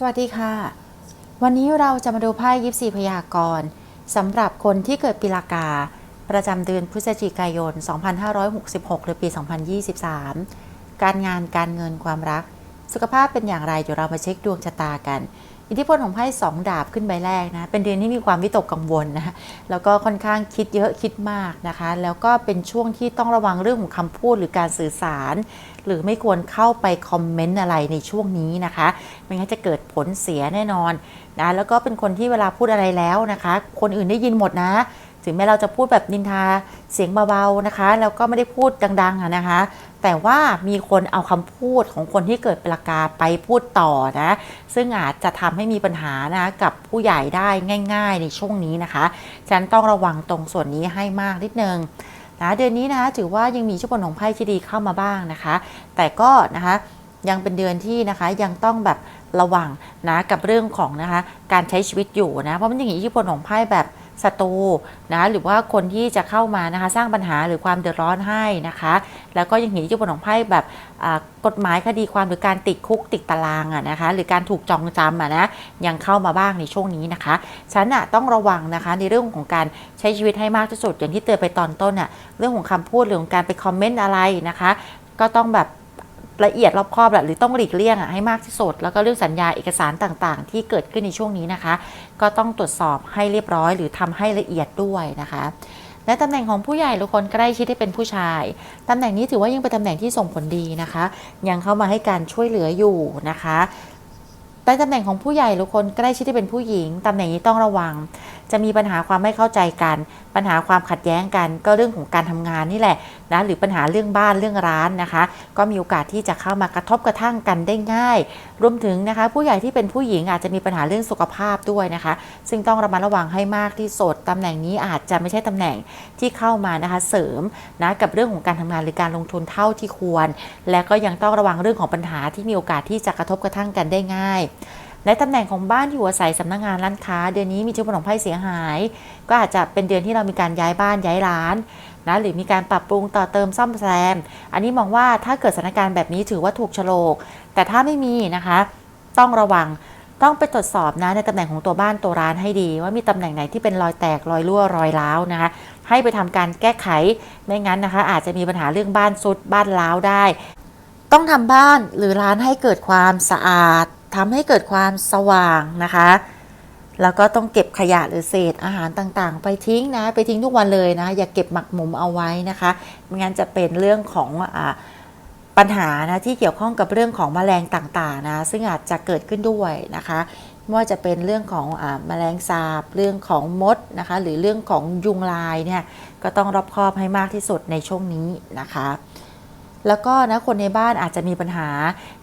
สวัสดีค่ะ วันนี้เราจะมาดูไพ่ยิปซีพยากรณ์สำหรับคนที่เกิดปีละกา ประจำเดือนพฤศจิกายน 2566 หรือปี 2023 การงานการเงินความรัก สุขภาพเป็นอย่างไรเดี๋ยวเรามาเช็คดวงชะตากัน อิทธิพลของไพ่สองดาบขึ้นใบแรกนะ เป็นเดือนที่มีความวิตกกังวลนะแล้วก็ค่อนข้างคิดเยอะคิดมากนะคะ แล้วก็เป็นช่วงที่ต้องระวังเรื่องของคำพูดหรือการสื่อสาร หรือไม่ควรเข้าไปคอมเมนต์อะไรในช่วงนี้นะคะ ไม่งั้นจะเกิดผลเสียแน่นอนนะ แล้วก็เป็นคนที่เวลาพูดอะไรแล้วนะคะ คนอื่นได้ยินหมดนะ ถึงแม้เราจะพูดแบบนินทาเสียงเบาๆนะคะ แล้วก็ไม่ได้พูดดังๆนะคะ แต่ว่ามีคนเอาคำพูดของคนที่เกิดปรากาไปพูดต่อนะ ซึ่งอาจจะทำให้มีปัญหานะกับผู้ใหญ่ได้ง่าย ๆ ในช่วงนี้นะคะฉะนันต้องระวังตรงส่วนนี้ให้มากนิดนึงนะเดือนนี้นะคะถือว่ายังมีชุดบนของไพ่ที่ดีเข้ามาบ้างนะคะ แต่ก็นะคะยังเป็นเดือนที่นะคะยังต้องแบบระวังนะกับเรื่องของนะคะการใช้ชีวิตอยู่นะเพราะมันยังมีอิทธิพลของไพ่แบบ ศัตรูนะหรือว่าคนที่จะเข้ามานะคะสร้างปัญหาหรือความเดือดร้อนให้นะคะ แล้วก็ยังเห็นอิทธิพลของไพ่แบบกฎหมายคดีความหรือการติดคุกติดตารางอะนะคะหรือการถูกจองจำอะนะยังเข้ามาบ้างในช่วงนี้นะคะฉันอะต้องระวังนะคะในเรื่องของการใช้ชีวิตให้มากที่สุดอย่างที่เตือนไปตอนต้นอะเรื่องของคำพูดเรื่อของการไปคอมเมนต์อะไรนะคะ ก็ต้องแบบ ละเอียดรอบคอบแหละหรือต้องหลีกเลี่ยงอะให้มากที่สุด แล้วก็เรื่องสัญญาเอกสารต่างๆ ที่เกิดขึ้นในช่วงนี้นะคะ ก็ต้องตรวจสอบให้เรียบร้อย หรือทำให้ละเอียดด้วยนะคะและตำแหน่งของผู้ใหญ่หรือคนใกล้ชิดที่เป็นผู้ชาย ตำแหน่งนี้ถือว่ายังเป็นตำแหน่งที่ส่งผลดีนะคะ ยังเข้ามาให้การช่วยเหลืออยู่นะคะแต่ตำแหน่งของผู้ใหญ่หรือคนใกล้ชิดที่เป็นผู้หญิง ตำแหน่งนี้ต้องระวังจะมีปัญหาความไม่เข้าใจกัน ปัญหาความขัดแย้งกัน ก็เรื่องของการทำงานนี่แหละนะหรือปัญหาเรื่องบ้านเรื่องร้านนะคะ ก็มีโอกาสที่จะเข้ามากระทบกระทั่งกันได้ง่าย รวมถึงนะคะ ผู้ใหญ่ที่เป็นผู้หญิงอาจจะมีปัญหาเรื่องสุขภาพด้วยนะคะ ซึ่งต้องระมัดระวังให้มากที่สุดตำแหน่งนี้อาจจะไม่ใช่ตำแหน่งที่เข้ามานะคะเสริมนะกับเรื่องของการทำงานหรือการลงทุนเท่าที่ควร และก็ยังต้องระวังเรื่องของปัญหาที่มีโอกาสที่จะกระทบกระทั่งกันได้ง่าย และตำแหน่งของบ้านที่อยู่อาศัยสำนักงานร้านค้า เดือนนี้มีเชื้อผลของไพ่เสียหาย ก็อาจจะเป็นเดือนที่เรามีการย้ายบ้านย้ายร้านนะหรือมีการปรับปรุงต่อเติมซ่อมแซม อันนี้มองว่าถ้าเกิดสถานการณ์แบบนี้ถือว่าถูกโฉลก แต่ถ้าไม่มีนะคะ ต้องระวังต้องไปตรวจสอบนะในตำแหน่งของตัวบ้านตัวร้านให้ดี ว่ามีตำแหน่งไหนที่เป็นรอยแตกรอยรั่วรอยร้าวนะคะให้ไปทำการแก้ไขไม่งั้นนะคะ อาจจะมีปัญหาเรื่องบ้านซุดบ้านร้าวได้ ต้องทำบ้านหรือร้านให้เกิดความสะอาด ทำให้เกิดความสว่างนะคะ แล้วก็ต้องเก็บขยะหรือเศษอาหารต่างๆ ไปทิ้งนะ ไปทิ้งทุกวันเลยนะ อย่าเก็บหมักหมมเอาไว้นะคะไม่งั้นจะเป็นเรื่องของอปัญหานะที่เกี่ยวข้องกับเรื่องของแมลงต่างๆนะซึ่งอาจจะเกิดขึ้นด้วยนะคะไม่ว่าจะเป็นเรื่องของอาแมลงสาบ เรื่องของมดนะคะ หรือเรื่องของยุงลายเนี่ยก็ต้องรอบคอบให้มากที่สุดในช่วงนี้นะคะ แล้วก็นะคนในบ้านอาจจะมีปัญหา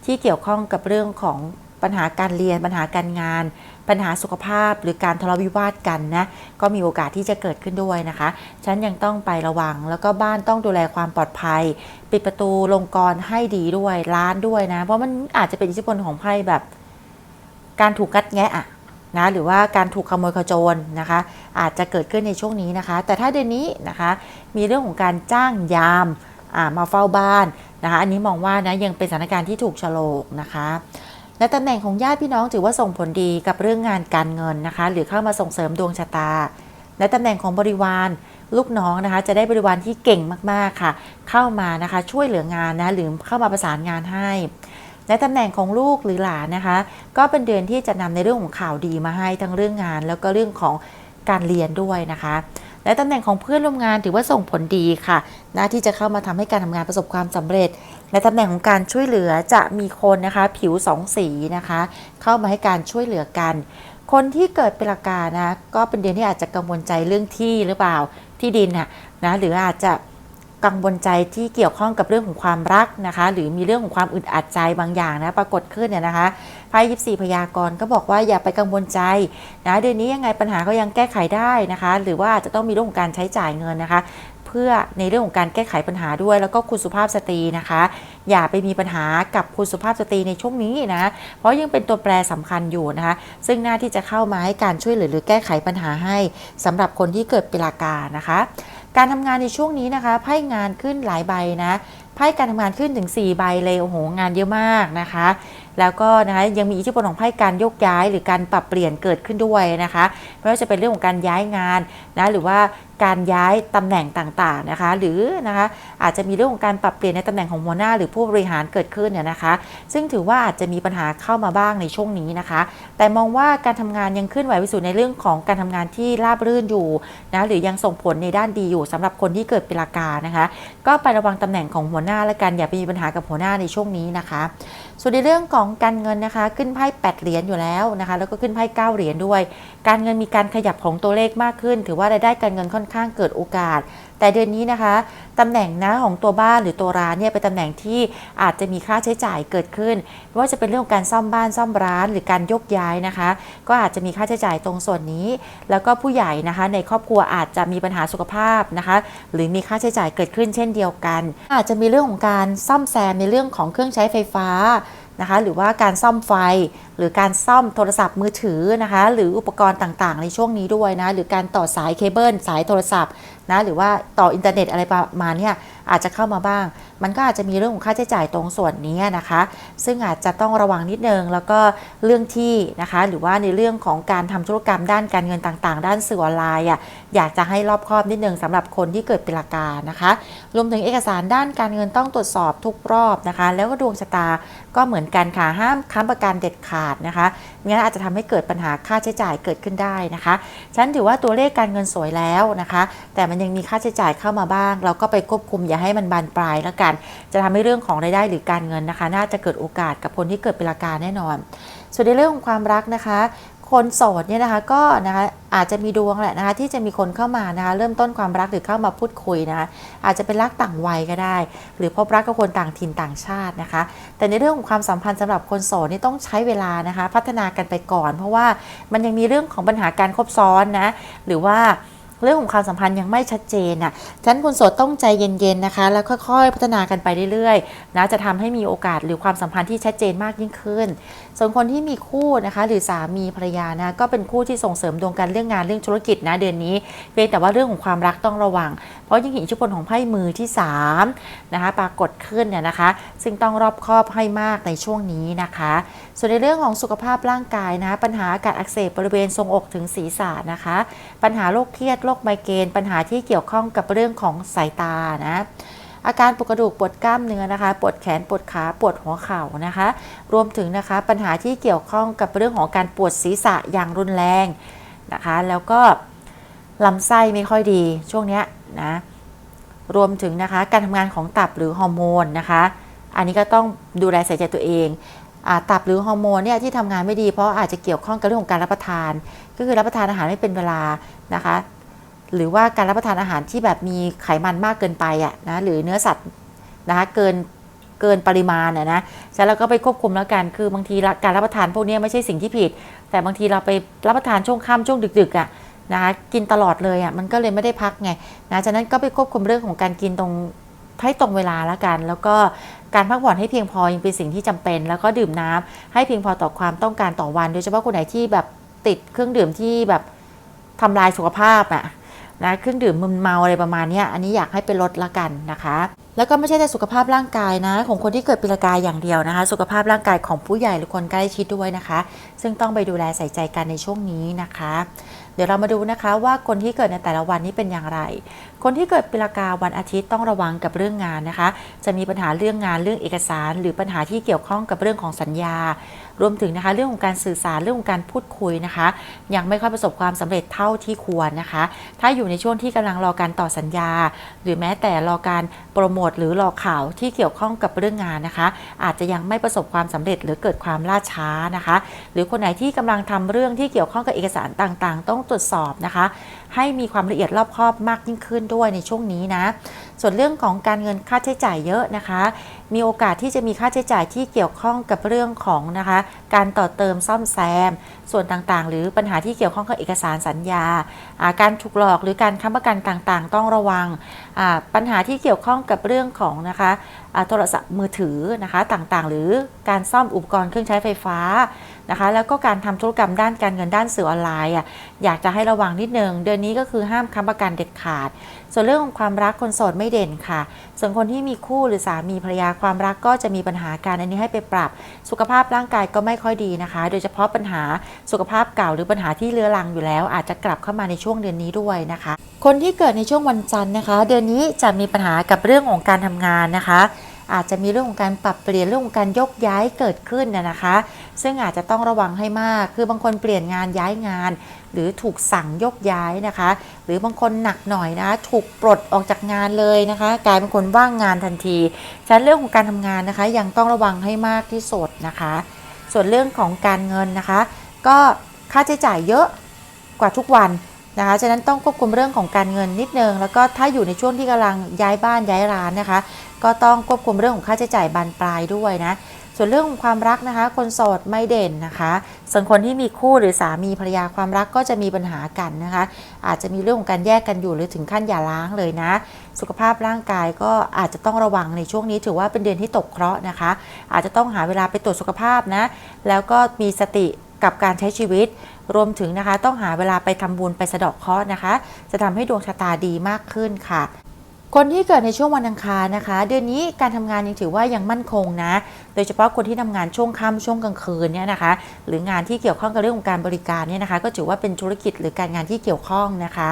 ที่เกี่ยวข้องกับเรื่องของ ปัญหาการเรียน ปัญหาการงาน ปัญหาสุขภาพ หรือการทะเลาะวิวาทกันนะก็มีโอกาสที่จะเกิดขึ้นด้วยนะคะ ฉันยังต้องไประวัง แล้วก็บ้านต้องดูแลความปลอดภัย ปิดประตูลงกรให้ดีด้วยร้านด้วยนะ เพราะมันอาจจะเป็นอิทธิพลของไพ่แบบ การถูกกัดแงะอะนะหรือว่าการถูกขโมยขโจรนะคะ อาจจะเกิดขึ้นในช่วงนี้นะคะ แต่ถ้าเดือนนี้นะคะ มีเรื่องของการจ้างยามมาเฝ้าบ้านนะคะ อันนี้มองว่านะยังเป็นสถานการณ์ที่ถูกฉลกนะคะ และตำแหน่งของญาติพี่น้องถือว่าส่งผลดีกับเรื่องงานการเงินนะคะ หรือเข้ามาส่งเสริมดวงชะตา และตำแหน่งของบริวารลูกน้องนะคะ จะได้บริวารที่เก่งมากๆค่ะ เข้ามานะคะช่วยเหลืองานนะหรือเข้ามาประสานงานให้และตำแหน่งของลูกหรือหลานนะคะ ก็เป็นเดือนที่จะนำในเรื่องของข่าวดีมาให้ทั้งเรื่องงาน แล้วก็เรื่องของการเรียนด้วยนะคะ และตำแหน่งของเพื่อนร่วมงานถือว่าส่งผลดีค่ะนะที่จะเข้ามาทำให้การทำงานประสบความสำเร็จและตำแหน่งของการช่วยเหลือจะมีคนนะคะ ผิวสองสีนะคะ เข้ามาให้การช่วยเหลือกันคนที่เกิดเป็นราคานะก็เป็นเดือนที่อาจจะกังวลใจเรื่องที่หรือเปล่าที่ดินน่ะนะหรืออาจจะกังวลใจที่เกี่ยวข้องกับเรื่องของความรักนะคะ หรือมีเรื่องของความอึดอัดใจบางอย่างนะปรากฏขึ้นเนี่ยนะคะ ไพ่ยิปซีพยากรณ์ก็บอกว่าอย่าไปกังวลใจนะเดือนนี้ยังไงปัญหาก็ยังแก้ไขได้นะคะ หรือว่าจะต้องมีเรื่องของการใช้จ่ายเงินนะคะ เพื่อในเรื่องของการแก้ไขปัญหาด้วย แล้วก็คุณสุภาพสตรีนะคะ อย่าไปมีปัญหากับคุณสุภาพสตรีในช่วงนี้นะ เพราะยังเป็นตัวแปรสำคัญอยู่นะคะ ซึ่งหน้าที่จะเข้ามาให้การช่วยเหลือหรือแก้ไขปัญหาให้สำหรับคนที่เกิดปีลากานะคะการทำงานในช่วงนี้นะคะไพ่งานขึ้นหลายใบนะไพ่การทำงานขึ้นถึง 4 ใบเลยโอ้โหงานเยอะมากนะคะ แล้วก็นะคะยังมีอิทธิพลของไพ่การโยกย้ายหรือการปรับเปลี่ยนเกิดขึ้นด้วยนะคะไม่ว่าจะเป็นเรื่องของการย้ายงานนะหรือว่าการย้ายตำแหน่งต่างๆนะคะ หรือนะคะอาจจะมีเรื่องของการปรับเปลี่ยนในตำแหน่งของหัวหน้า หรือผู้บริหารเกิดขึ้นเนี่ยนะคะ ซึ่งถือว่าอาจจะมีปัญหาเข้ามาบ้างในช่วงนี้นะคะ แต่มองว่าการทำงานยังขึ้นไหวไปสู่ในเรื่องของการทำงานที่ราบรื่นอยู่นะหรือยังส่งผลในด้านดีอยู่สำหรับคนที่เกิดปีละกานะคะ ก็ไประวังตำแหน่งของหัวหน้าและกันอย่าไปมีปัญหากับหัวหน้าในช่วงนี้นะคะ ส่วนในเรื่องของการเงินนะคะขึ้นไพ่8เหรียญอยู่แล้วนะคะแล้วก็ขึ้นไพ่9เหรียญด้วย การเงินมีการขยับของตัวเลขมากขึ้น ถือว่ารายได้การเงินค่อนข้างเกิดโอกาส แต่เดือนนี้นะคะตำแหน่งนะของตัวบ้านหรือตัวร้านเนี่ยเป็นตำแหน่งที่อาจจะมีค่าใช้จ่ายเกิดขึ้นไม่ว่าจะเป็นเรื่องของการซ่อมบ้านซ่อมร้าน หรือการยกย้ายนะคะ ก็อาจจะมีค่าใช้จ่ายตรงส่วนนี้ แล้วก็ผู้ใหญ่นะคะในครอบครัวอาจจะมีปัญหาสุขภาพนะคะ หรือมีค่าใช้จ่ายเกิดขึ้นเช่นเดียวกัน อาจจะมีเรื่องของการซ่อมแซมในเรื่องของเครื่องใช้ไฟฟ้า นะคะหรือว่าการซ่อมไฟ หรือการซ่อมโทรศัพท์มือถือนะคะหรืออุปกรณ์ต่างๆ ในช่วงนี้ด้วยนะหรือการต่อสายเคเบิลสายโทรศัพท์ นะหรือว่าต่ออินเทอร์เน็ตอะไรประมาณเนี้ยอาจจะเข้ามาบ้าง มันก็อาจจะมีเรื่องของค่าใช้จ่ายตรงส่วนนี้นะคะ ซึ่งอาจจะต้องระวังนิดนึงแล้วก็เรื่องที่นะคะ หรือว่าในเรื่องของการทำธุรกรรมด้านการเงินต่างๆ ด้านสื่อออนไลน์อะอยากจะให้รอบคอบนิดนึงสำหรับคนที่เกิดปีละกานะคะ รวมถึงเอกสารด้านการเงินต้องตรวจสอบทุกรอบนะคะ แล้วก็ดวงชะตาก็เหมือนกันค่ะห้ามค้ำประกันเด็ดขาดนะคะงั้นอาจจะทำให้เกิดปัญหาค่าใช้จ่ายเกิดขึ้นได้นะคะฉันถือว่าตัวเลขการเงินสวยแล้วนะคะ แต่มันยังมีค่าใช้จ่ายเข้ามาบ้าง เราก็ไปควบคุมอย่าให้มันบานปลายแล้วกัน จะทำให้เรื่องของรายได้หรือการเงินนะคะ น่าจะเกิดโอกาสกับคนที่เกิดเป็นราคาแน่นอน ส่วนในเรื่องของความรักนะคะคนโสดเนี่ยนะคะก็นะคะอาจจะมีดวงแหละนะคะที่จะมีคนเข้ามานะคะเริ่มต้นความรักหรือเข้ามาพูดคุยนะคะอาจจะเป็นรักต่างวัยก็ได้ หรือพบรักกับคนต่างถิ่นต่างชาตินะคะ แต่ในเรื่องของความสัมพันธ์สำหรับคนโสดนี่ต้องใช้เวลานะคะ พัฒนากันไปก่อน เพราะว่ามันยังมีเรื่องของปัญหาการคบซ้อนนะหรือว่า เรื่องของความสัมพันธ์ยังไม่ชัดเจนน่ะฉะนั้นคุณโสดต้องใจเย็นๆนะคะ แล้วค่อยๆ พัฒนากันไปเรื่อยๆนะจะทำให้มีโอกาสหรือความสัมพันธ์ที่ชัดเจนมากยิ่งขึ้น ส่วนคนที่มีคู่นะคะ หรือสามีภรรยานะก็เป็นคู่ที่ส่งเสริมดวงกันเรื่องงานเรื่องธุรกิจนะเดือนนี้เพียงแต่ว่าเรื่องของความรักต้องระวัง เพราะยังเห็นอิทธิพลของไพ่มือที่3นะคะปรากฏขึ้นเนี่ยนะคะ ซึ่งต้องรอบคอบให้มากในช่วงนี้นะคะ ส่วนในเรื่องของสุขภาพร่างกายนะปัญหาอากาศอักเสบบริเวณทรงอกถึงศีรษะนะคะ ปัญหาโรคเครียดโรคไมเกรนปัญหาที่เกี่ยวข้องกับเรื่องของสายตานะ อาการปวดกระดูกปวดกล้ามเนื้อนะคะ ปวดแขนปวดขาปวดหัวเข่านะคะ รวมถึงนะคะปัญหาที่เกี่ยวข้องกับเรื่องของการปวดศีรษะอย่างรุนแรงนะคะ แล้วก็ลำไส้ไม่ค่อยดีช่วงเนี้ยนะรวมถึงนะคะการทำงานของตับหรือฮอร์โมนนะคะ อันนี้ก็ต้องดูแลใส่ใจตัวเองอตับหรือฮอร์โมนเนี่ยที่ทำงานไม่ดีเพราะอาจจะเกี่ยวข้องกับเรื่องของการรับประทาน ก็คือรับประทานอาหารไม่เป็นเวลานะคะ หรือว่าการรับประทานอาหารที่แบบมีไขมันมากเกินไปอะนะหรือเนื้อสัตว์นะคะเกินเกินปริมาณอะนะฉะนั้นเราก็ไปควบคุมแล้วกันคือบางทีการรับประทานพวกนี้ไม่ใช่สิ่งที่ผิด แต่บางทีเราไปรับประทานช่วงค่ำช่วงดึกๆอะนะคะกินตลอดเลยอะมันก็เลยไม่ได้พักไงนะฉะนั้นก็ไปควบคุมเรื่องของการกินตรงให้ตรงเวลาแล้วกัน แล้วก็การพักผ่อนให้เพียงพอยังเป็นสิ่งที่จำเป็น แล้วก็ดื่มน้ำให้เพียงพอต่อความต้องการต่อวัน โดยเฉพาะคนไหนที่แบบติดเครื่องดื่มที่แบบทำลายสุขภาพอะ นะเครื่องดื่มมึนเมาอะไรประมาณนี้อันนี้อยากให้เป็นลดละกันนะคะ แล้วก็ไม่ใช่แต่สุขภาพร่างกายนะ ของคนที่เกิดปีละกายอย่างเดียวนะคะ สุขภาพร่างกายของผู้ใหญ่หรือคนใกล้ชิดด้วยนะคะ ซึ่งต้องไปดูแลใส่ใจกันในช่วงนี้นะคะ เดี๋ยวเรามาดูนะคะว่าคนที่เกิดในแต่ละวันนี้เป็นอย่างไร คนที่เกิดปีละกาวันอาทิตย์ต้องระวังกับเรื่องงานนะคะ จะมีปัญหาเรื่องงานเรื่องเอกสาร หรือปัญหาที่เกี่ยวข้องกับเรื่องของสัญญา รวมถึงนะคะเรื่องของการสื่อสารเรื่องของการพูดคุยนะคะ ยังไม่ค่อยประสบความสำเร็จเท่าที่ควรนะคะ ถ้าอยู่ในช่วงที่กำลังรอการต่อสัญญา หรือแม้แต่รอการโปรโมทหรือรอข่าวที่เกี่ยวข้องกับเรื่องงานนะคะ อาจจะยังไม่ประสบความสำเร็จหรือเกิดความล่าช้านะคะ หรือคนไหนที่กำลังทำเรื่องที่เกี่ยวข้องกับเอกสารต่างๆ ต้องตรวจสอบนะคะ ให้มีความละเอียดรอบคอบมากยิ่งขึ้นด้วยในช่วงนี้นะ ส่วนเรื่องของการเงินค่าใช้จ่ายเยอะนะคะ มีโอกาสที่จะมีค่าใช้จ่ายที่เกี่ยวข้องกับเรื่องของนะคะ การต่อเติมซ่อมแซม ส่วนต่างๆ หรือปัญหาที่เกี่ยวข้องกับเอกสารสัญญา การถูกหลอกหรือการค้ำประกันต่างๆ ต้องระวัง ปัญหาที่เกี่ยวข้องกับเรื่องของนะคะโทรศัพท์มือถือนะคะต่างๆ หรือการซ่อมอุปกรณ์เครื่องใช้ไฟฟ้า นะคะ แล้วก็การทำธุรกรรมด้านการเงินด้านสื่อออนไลน์อะอยากจะให้ระวังนิดนึงเดือนนี้ก็คือห้ามค้ำประกันเด็ดขาด ส่วนเรื่องของความรักคนโสดไม่เด่นค่ะ ส่วนคนที่มีคู่หรือสามีภรรยาความรักก็จะมีปัญหาการอันนี้ให้ไปปรับ สุขภาพร่างกายก็ไม่ค่อยดีนะคะ โดยเฉพาะปัญหาสุขภาพเก่าหรือปัญหาที่เรื้อรังอยู่แล้ว อาจจะกลับเข้ามาในช่วงเดือนนี้ด้วยนะคะ คนที่เกิดในช่วงวันจันทร์นะคะ เดือนนี้จะมีปัญหากับเรื่องของการทำงานนะคะ อาจจะมีเรื่องของการปรับเปลี่ยนเรื่องของการยกย้ายเกิดขึ้นนะนะคะ ซึ่งอาจจะต้องระวังให้มาก คือบางคนเปลี่ยนงานย้ายงาน หรือถูกสั่งยกย้ายนะคะ หรือบางคนหนักหน่อยนะ ถูกปลดออกจากงานเลยนะคะ กลายเป็นคนว่างงานทันทีฉะนั้นเรื่องของการทำงานนะคะ ยังต้องระวังให้มากที่สุดนะคะ ส่วนเรื่องของการเงินนะคะ ก็ค่าใช้จ่ายเยอะกว่าทุกวัน นะคะฉะนั้นต้องควบคุมเรื่องของการเงินนิดนึง แล้วก็ถ้าอยู่ในช่วงที่กำลังย้ายบ้านย้ายร้านนะคะ ก็ต้องควบคุมเรื่องของค่าใช้จ่ายบานปลายด้วยนะส่วนเรื่องของความรักนะคะ คนโสดไม่เด่นนะคะ ส่วนคนที่มีคู่หรือสามีภรรยาความรักก็จะมีปัญหากันนะคะ อาจจะมีเรื่องของการแยกกันอยู่หรือถึงขั้นหย่าร้างเลยนะ สุขภาพร่างกายก็อาจจะต้องระวังในช่วงนี้ถือว่าเป็นเดือนที่ตกเคราะห์นะคะ อาจจะต้องหาเวลาไปตรวจสุขภาพนะ แล้วก็มีสติ กับการใช้ชีวิต รวมถึงนะคะ ต้องหาเวลาไปทำบุญไปสะเดาะเคราะห์นะคะ จะทำให้ดวงชะตาดีมากขึ้นค่ะคนที่เกิดในช่วงวันอังคารนะคะ เดือนนี้การทำงานยังถือว่ายังมั่นคงนะ โดยเฉพาะคนที่ทำงานช่วงค่ำช่วงกลางคืนเนี่ยนะคะ หรืองานที่เกี่ยวข้องกับเรื่องของการบริการเนี่ยนะคะ ก็ถือว่าเป็นธุรกิจหรือการงานที่เกี่ยวข้องนะคะ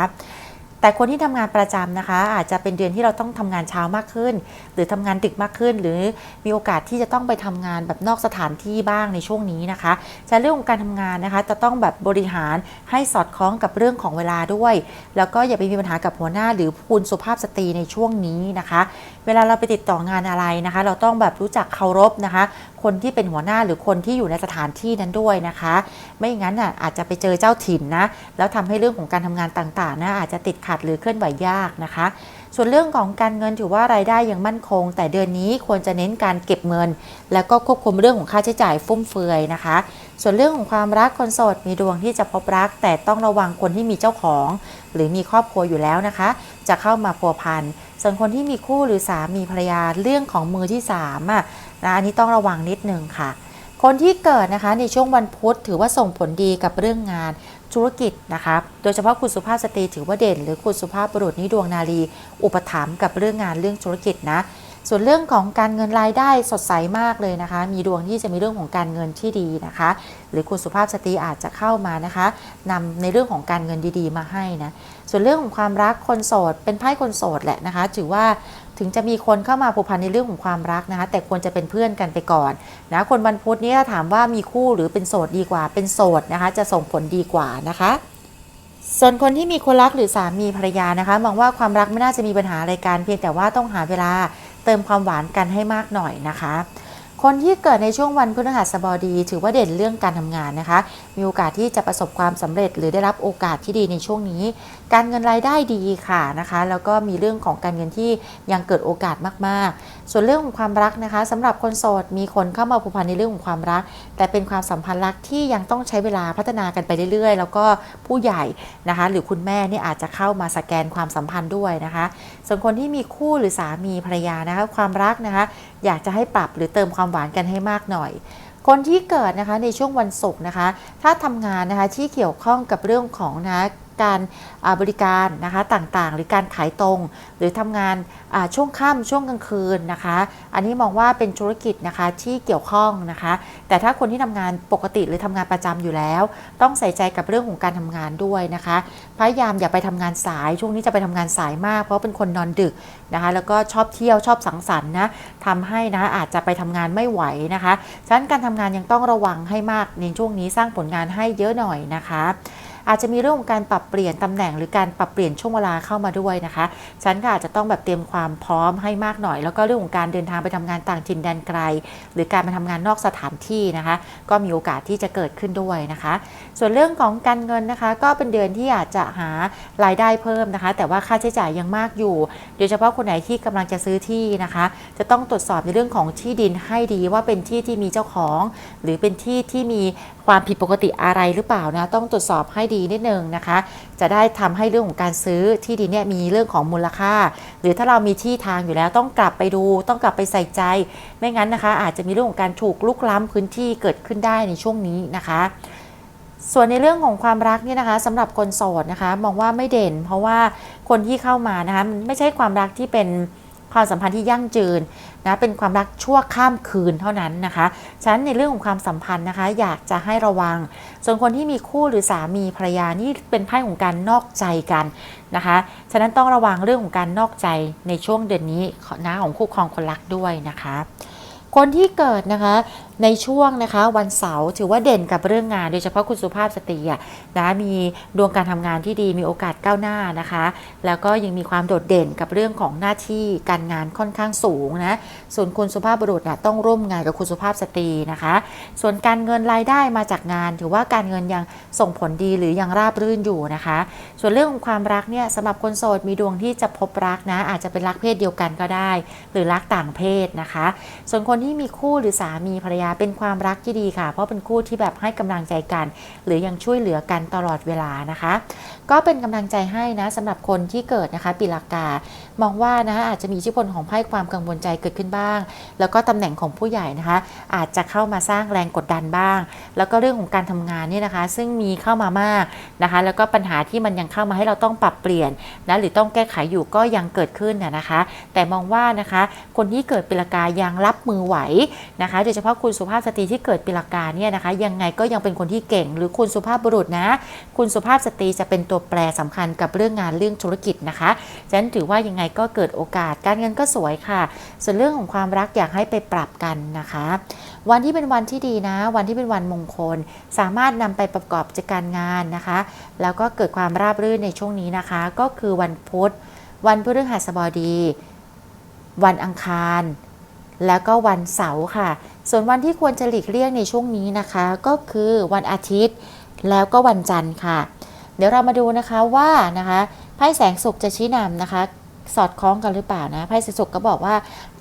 แต่คนที่ทำงานประจำนะคะ อาจจะเป็นเดือนที่เราต้องทำงานเช้ามากขึ้น หรือทำงานดึกมากขึ้น หรือมีโอกาสที่จะต้องไปทำงานแบบนอกสถานที่บ้างในช่วงนี้นะคะจะเรื่องของการทำงานนะคะ จะต้องแบบบริหารให้สอดคล้องกับเรื่องของเวลาด้วย แล้วก็อย่าไปมีปัญหากับหัวหน้า หรือคุณสุภาพสตรีในช่วงนี้นะคะเวลาเราไปติดต่องานอะไรนะคะ เราต้องแบบรู้จักเคารพนะคะ คนที่เป็นหัวหน้าหรือคนที่อยู่ในสถานที่นั้นด้วยนะคะ ไม่อย่างนั้นอะอาจจะไปเจอเจ้าถิ่นนะแล้วทำให้เรื่องของการทำงานต่างๆนะอาจจะติดขัดหรือเคลื่อนไหวยากนะคะ ส่วนเรื่องของการเงินถือว่ารายได้ยังมั่นคง แต่เดือนนี้ควรจะเน้นการเก็บเงิน แล้วก็ควบคุมเรื่องของค่าใช้จ่ายฟุ่มเฟือยนะคะ ส่วนเรื่องของความรักคนโสดมีดวงที่จะพบรัก แต่ต้องระวังคนที่มีเจ้าของ หรือมีครอบครัวอยู่แล้วนะคะ จะเข้ามาพัวพัน ส่วนคนที่มีคู่หรือสามีภรรยาเรื่องของมือที่สามอะนะอันนี้ต้องระวังนิดนึงค่ะ คนที่เกิดนะคะในช่วงวันพุธถือว่าส่งผลดีกับเรื่องงานธุรกิจนะคะโดยเฉพาะคุณสุภาพสตรีถือว่าเด่น หรือคุณสุภาพบุรุษนี่ดวงนารีอุปถัมภ์กับเรื่องงานเรื่องธุรกิจนะส่วนเรื่องของการเงินรายได้สดใสมากเลยนะคะ มีดวงที่จะมีเรื่องของการเงินที่ดีนะคะ หรือคุณสุภาพสตรีอาจจะเข้ามานะคะนำในเรื่องของการเงินดีๆ มาให้นะ ส่วนเรื่องของความรักคนโสด เป็นไพ่คนโสดแหละนะคะ ถือว่าถึงจะมีคนเข้ามาผูกพันในเรื่องของความรักนะคะ แต่ควรจะเป็นเพื่อนกันไปก่อนนะคนวันพุธนี้ถ้าถามว่ามีคู่หรือเป็นโสดดีกว่า เป็นโสดนะคะ จะส่งผลดีกว่านะคะส่วนคนที่มีคนรักหรือสามีภรรยานะคะมองว่าความรักไม่น่าจะมีปัญหาอะไรกันเพียงแต่ว่าต้องหาเวลาเติมความหวานกันให้มากหน่อยนะคะ คนที่เกิดในช่วงวันพฤหัสบดี ถือว่าเด่นเรื่องการทำงานนะคะ มีโอกาสที่จะประสบความสำเร็จ หรือได้รับโอกาสที่ดีในช่วงนี้ การเงินรายได้ดีค่ะนะคะ แล้วก็มีเรื่องของการเงินที่ยังเกิดโอกาสมากๆส่วนเรื่องของความรักนะคะสำหรับคนโสดมีคนเข้ามาผูกพันในเรื่องของความรัก แต่เป็นความสัมพันธ์รักที่ยังต้องใช้เวลาพัฒนากันไปเรื่อยๆ แล้วก็ผู้ใหญ่นะคะ หรือคุณแม่นี่อาจจะเข้ามาสแกนความสัมพันธ์ด้วยนะคะ ส่วนคนที่มีคู่หรือสามีภรรยานะคะ ความรักนะคะ อยากจะให้ปรับหรือเติมความหวานกันให้มากหน่อยคนที่เกิดนะคะในช่วงวันศุกร์นะคะ ถ้าทำงานนะคะที่เกี่ยวข้องกับเรื่องของนะ การบริการนะคะต่างๆ หรือการขายตรง หรือทำงานช่วงค่ำช่วงกลางคืนนะคะ อันนี้มองว่าเป็นธุรกิจนะคะที่เกี่ยวข้องนะคะ แต่ถ้าคนที่ทำงานปกติหรือทำงานประจำอยู่แล้ว ต้องใส่ใจกับเรื่องของการทำงานด้วยนะคะพยายามอย่าไปทำงานสายช่วงนี้จะไปทำงานสายมาก เพราะเป็นคนนอนดึกนะคะ แล้วก็ชอบเที่ยวชอบสังสรรค์นะทำให้นะอาจจะไปทำงานไม่ไหวนะคะฉะนั้นการทำงานยังต้องระวังให้มากในช่วงนี้สร้างผลงานให้เยอะหน่อยนะคะ อาจจะมีเรื่องของการปรับเปลี่ยนตำแหน่งหรือการปรับเปลี่ยนช่วงเวลาเข้ามาด้วยนะคะฉันก็อาจจะต้องแบบเตรียมความพร้อมให้มากหน่อย แล้วก็เรื่องของการเดินทางไปทำงานต่างถิ่นแดนไกล หรือการไปทำงานนอกสถานที่นะคะ ก็มีโอกาสที่จะเกิดขึ้นด้วยนะคะ ส่วนเรื่องของการเงินนะคะ ก็เป็นเดือนที่อาจจะหารายได้เพิ่มนะคะ แต่ว่าค่าใช้จ่ายยังมากอยู่ โดยเฉพาะคนไหนที่กำลังจะซื้อที่นะคะ จะต้องตรวจสอบในเรื่องของที่ดินให้ดีว่าเป็นที่ที่มีเจ้าของ หรือเป็นที่ที่มีความผิดปกติอะไรหรือเปล่านะต้องตรวจสอบให้ดีนิดนึงนะคะ จะได้ทำให้เรื่องของการซื้อที่ดินเนี่ยมีเรื่องของมูลค่า หรือถ้าเรามีที่ทางอยู่แล้วต้องกลับไปดู ต้องกลับไปใส่ใจ ไม่งั้นนะคะ อาจจะมีเรื่องของการถูกลุกล้ำพื้นที่เกิดขึ้นได้ในช่วงนี้นะคะส่วนในเรื่องของความรักเนี่ยนะคะสำหรับคนโสดนะคะ มองว่าไม่เด่น เพราะว่าคนที่เข้ามานะคะไม่ใช่ความรักที่เป็น ความสัมพันธ์ที่ยั่งยืนนะเป็นความรักชั่วข้ามคืนเท่านั้นนะคะฉะนั้นในเรื่องของความสัมพันธ์นะคะ อยากจะให้ระวัง ส่วนคนที่มีคู่หรือสามีภรรยานี่เป็นไพ่ของการนอกใจกันนะคะฉะนั้นต้องระวังเรื่องของการนอกใจในช่วงเดือนนี้นะของคู่ครองคนรักด้วยนะคะ คนที่เกิดนะคะ ในช่วงนะคะวันเสาร์ถือว่าเด่นกับเรื่องงาน โดยเฉพาะคุณสุภาพสตรีะนะมีดวงการทำงานที่ดีมีโอกาสก้าวหน้านะคะ แล้วก็ยังมีความโดดเด่นกับเรื่องของหน้าที่การงานค่อนข้างสูงนะส่วนคุณสุภาพบุรุษน่ะต้องร่วมงานกับคุณสุภาพสตรีนะคะ ส่วนการเงินรายได้มาจากงาน ถือว่าการเงินยังส่งผลดีหรือยังราบรื่นอยู่นะคะ ส่วนเรื่องของความรักเนี่ยสำหรับคนโสดมีดวงที่จะพบรักนะ อาจจะเป็นรักเพศเดียวกันก็ได้ หรือรักต่างเพศนะคะ ส่วนคนที่มีคู่หรือสามีภรรยาเป็นความรักที่ดีค่ะ เพราะเป็นคู่ที่แบบให้กำลังใจกัน หรือยังช่วยเหลือกันตลอดเวลานะคะ ก็เป็นกำลังใจให้นะสำหรับคนที่เกิดนะคะปีละกา มองว่านะอาจจะมีอิทธิพลของไพ่ความกังวลใจเกิดขึ้นบ้าง แล้วก็ตำแหน่งของผู้ใหญ่นะคะ อาจจะเข้ามาสร้างแรงกดดันบ้าง แล้วก็เรื่องของการทำงานเนี่ยนะคะ ซึ่งมีเข้ามามากนะคะ แล้วก็ปัญหาที่มันยังเข้ามาให้เราต้องปรับเปลี่ยนนะหรือต้องแก้ไขอยู่ก็ยังเกิดขึ้นนะนะคะ แต่มองว่านะคะ คนที่เกิดปีละกายังรับมือไหวนะคะ โดยเฉพาะคุณสุภาพสตรีที่เกิดปีละกาเนี่ยนะคะ ยังไงก็ยังเป็นคนที่เก่ง หรือคุณสุภาพบุรุษนะ คุณสุภาพสตรีจะเป็นตัวแปรสำคัญกับเรื่องงานเรื่องธุรกิจนะคะฉะนั้นถือว่ายังไงก็เกิดโอกาสการเงินก็สวยค่ะ ส่วนเรื่องของความรักอยากให้ไปปรับกันนะคะ วันที่เป็นวันที่ดีนะ วันที่เป็นวันมงคล สามารถนำไปประกอบกิจการงานนะคะ แล้วก็เกิดความราบรื่นในช่วงนี้นะคะ ก็คือวันพุธ วันพฤหัสบดี วันอังคาร แล้วก็วันเสาร์ค่ะ ส่วนวันที่ควรจะหลีกเลี่ยงในช่วงนี้นะคะ ก็คือวันอาทิตย์แล้วก็วันจันทร์ค่ะ ดี๋ยวเรามาดูนะคะว่านะคะไพ่แสงสุขจะชี้นำนะคะ สอดคล้องกันหรือเปล่านะไพ่แสงสุขก็บอกว่า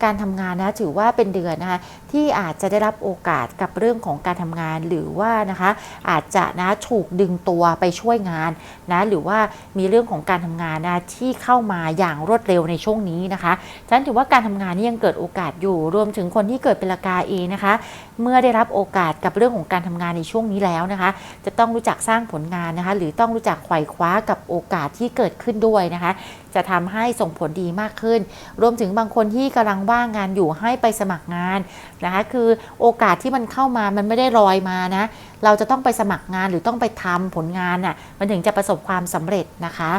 การทำงานนะถือว่าเป็นเดือนนะคะ ที่อาจจะได้รับโอกาสกับเรื่องของการทำงานหรือว่านะคะอาจจะนะถูกดึงตัวไปช่วยงานนะหรือว่ามีเรื่องของการทำงานนะที่เข้ามาอย่างรวดเร็วในช่วงนี้นะคะฉะนั้นถือว่าการทำงานนี่ยังเกิดโอกาสอยู่รวมถึงคนที่เกิดเป็นลากาเองนะคะ เมื่อได้รับโอกาสกับเรื่องของการทำงานในช่วงนี้แล้วนะคะ จะต้องรู้จักสร้างผลงานนะคะ หรือต้องรู้จักไขว่คว้ากับโอกาสที่เกิดขึ้นด้วยนะคะ จะทำให้ส่งผลดีมากขึ้น รวมถึงบางคนที่กำลังว่างงานอยู่ให้ไปสมัครงานนะคะคือโอกาสที่มันเข้ามามันไม่ได้ลอยมานะ เราจะต้องไปสมัครงานหรือต้องไปทำผลงานน่ะมันถึงจะประสบความสำเร็จนะคะ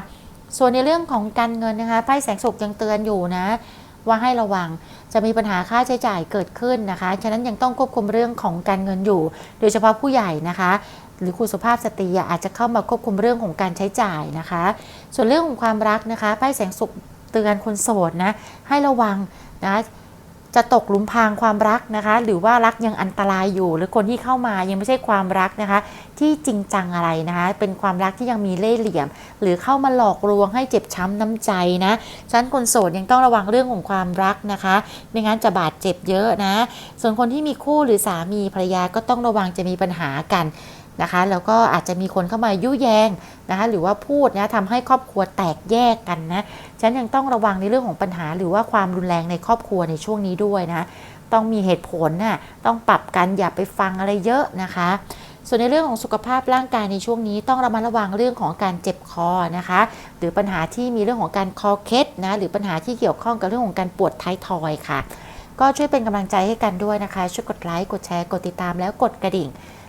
ส่วนในเรื่องของการเงินนะคะไพ่แสงสุกยังเตือนอยู่นะ ว่าให้ระวังจะมีปัญหาค่าใช้จ่ายเกิดขึ้นนะคะ ฉะนั้นยังต้องควบคุมเรื่องของการเงินอยู่ โดยเฉพาะผู้ใหญ่นะคะหรือคุณสุภาพสตรีอาจจะเข้ามาควบคุมเรื่องของการใช้จ่ายนะคะ ส่วนเรื่องของความรักนะคะไพ่แสงสุกเตือนคนโสดนะ ให้ระวังนะ จะตกหลุมพรางความรักนะคะ หรือว่ารักยังอันตรายอยู่ หรือคนที่เข้ามายังไม่ใช่ความรักนะคะ ที่จริงจังอะไรนะคะ เป็นความรักที่ยังมีเล่ห์เหลี่ยม หรือเข้ามาหลอกลวงให้เจ็บช้ำน้ำใจนะฉะนั้นคนโสดยังต้องระวังเรื่องของความรักนะคะไม่งั้นจะบาดเจ็บเยอะนะ ส่วนคนที่มีคู่หรือสามีภรรยาก็ต้องระวังจะมีปัญหากัน นะคะแล้วก็อาจจะมีคนเข้ามายุแยงนะคะหรือว่าพูดนะทำให้ครอบครัวแตกแยกกันนะฉันยังต้องระวังในเรื่องของปัญหา หรือว่าความรุนแรงในครอบครัวในช่วงนี้ด้วยนะต้องมีเหตุผลน่ะต้องปรับกันอย่าไปฟังอะไรเยอะนะคะ ส่วนในเรื่องของสุขภาพร่างกายในช่วงนี้ ต้องระมัดระวังเรื่องของการเจ็บคอนะคะ หรือปัญหาที่มีเรื่องของการคอเคล็ดนะหรือปัญหาที่เกี่ยวข้องกับเรื่องของการปวดท้ายทอยค่ะ ก็ช่วยเป็นกำลังใจให้กันด้วยนะคะช่วยกดไลค์กดแชร์กดติดตามแล้วกดกระดิ่ง